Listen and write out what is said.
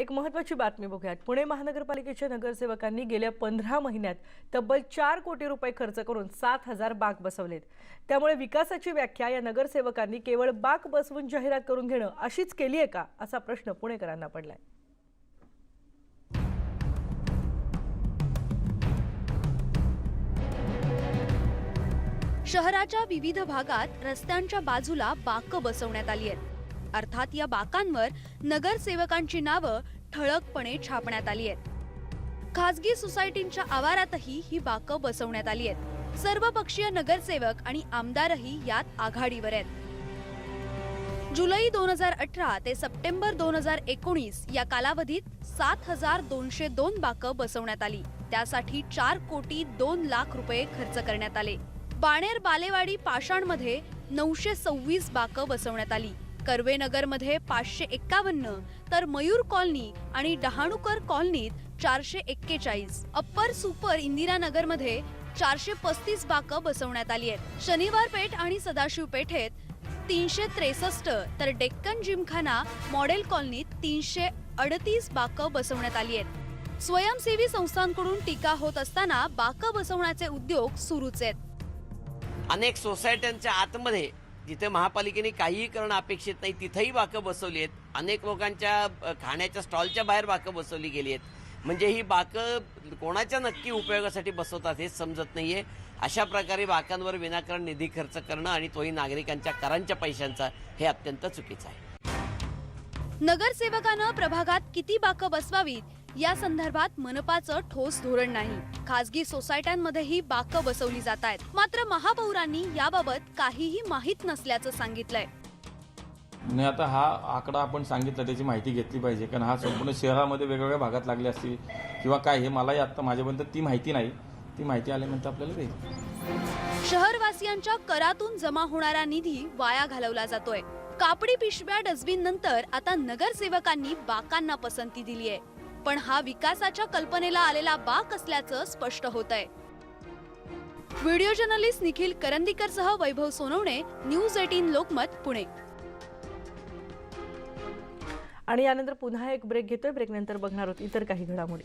एक महत्वाची बातमी बघूयात. पुणे महानगरपालिकेच्या नगरसेवकांनी गेल्या पंधरा महिन्यात तब्बल चार कोटी रुपये खर्च करून सात हजार बाग बसवलेत. त्यामुळे विकासाची व्याख्या या नगरसेवकांनी केवळ बाग बसवून जाहिरात करून घेणं अशीच केली आहे का? असा प्रश्न पुणेकरांना पडलाय. शहराच्या विविध भागात रस्त्यांच्या बाजूला बाकं बसवण्यात आली आहेत. अर्थात या बाकांवर नगरसेवकांची नावं ठळकपणे छापण्यात आली आहेत. खासगी सोसायटींच्या आवारातही ही बाकं बसवण्यात आली आहेत. सर्वपक्षीय नगरसेवक आणि आमदारही यात आघाडीवर आहेत. जुलै दोन हजार अठरा ते सप्टेंबर दोन हजार एकोणीस या कालावधीत सात हजार दोनशे दोन बाकं बसवण्यात आली. त्यासाठी चार कोटी दोन लाख रुपये खर्च करण्यात आले. बाणेर बालेवाडी पाषाणमध्ये नऊशे सव्वीस बाकं बसवण्यात आली. कर्वेनगरमध्ये पाचशे एक्कावन्न तर मयूर कॉलनी आणि डहाणूकर कॉलनीत चारशे एक्केचाळीस. अप्पर सुपर इंदिरानगरमध्ये चारशे पस्तीस बाकं बसवण्यात आली आहेत. शनिवार पेठ आणि सदाशिव पेठेत तीनशे त्रेसष्ट तर डेक्कन जिमखाना मॉडेल कॉलनीत तीनशे अडतीस बाकं बसवण्यात आली आहेत. स्वयंसेवी संस्थांकडून टीका होत असताना बाकं बसवण्याचे उद्योग सुरूच आहेत. अनेक सोसायट्यांच्या आतमध्ये जिथे महापालिकेने काहीही करणं अपेक्षित नाही तिथंही बाकं बसवली आहेत. अनेक लोकांच्या खाण्याच्या स्टॉलच्या बाहेर बाकं बसवली गेली आहेत. म्हणजे ही बाकं कोणाच्या नक्की उपयोगासाठी बसवतात हेच समजत नाही आहे अशा प्रकारे बाकांवर विनाकारण निधी खर्च करणं आणि तोही नागरिकांच्या करांच्या पैशांचा हे अत्यंत चुकीचं आहे. नगरसेवकानं प्रभागात किती बाकं बसवावीत? या संदर्भात मनपाचं ठोस धोरण नाही. खासगी सोसायट्यांमध्येही बाकं बसवली जात आहेत. मात्र महापौरांनी याबाबत काहीही माहीत नसल्याचं सांगितलंय. नाही आता हा आकडा आपण सांगितला त्याची माहिती घेतली पाहिजे. कारण हा संपूर्ण शहरामध्ये वेगवेगळ्या भागात लागले असतील किंवा काय हे मलाही आता माझ्यापर्यंत ती माहिती नाही. ती माहिती आल्यानंतर आपल्याला देईल शहरवासियांच्या करातून जमा होणारा निधी वाया घालवला जातोय. कापडी पिशव्या डस्टबिन नंतर आता नगरसेवकांनी बाकांना पसंती दिली आहे पण हा विकासाच्या कल्पनेला आलेला बाक असल्याचं स्पष्ट होत आहे व्हिडिओ जर्नलिस्ट निखिल करंदीकर सह वैभव सोनवणे न्यूज एटीन लोकमत पुणे. आणि यानंतर पुन्हा एक ब्रेक घेतोय. ब्रेकनंतर बघणार होत इतर काही घडामोडी.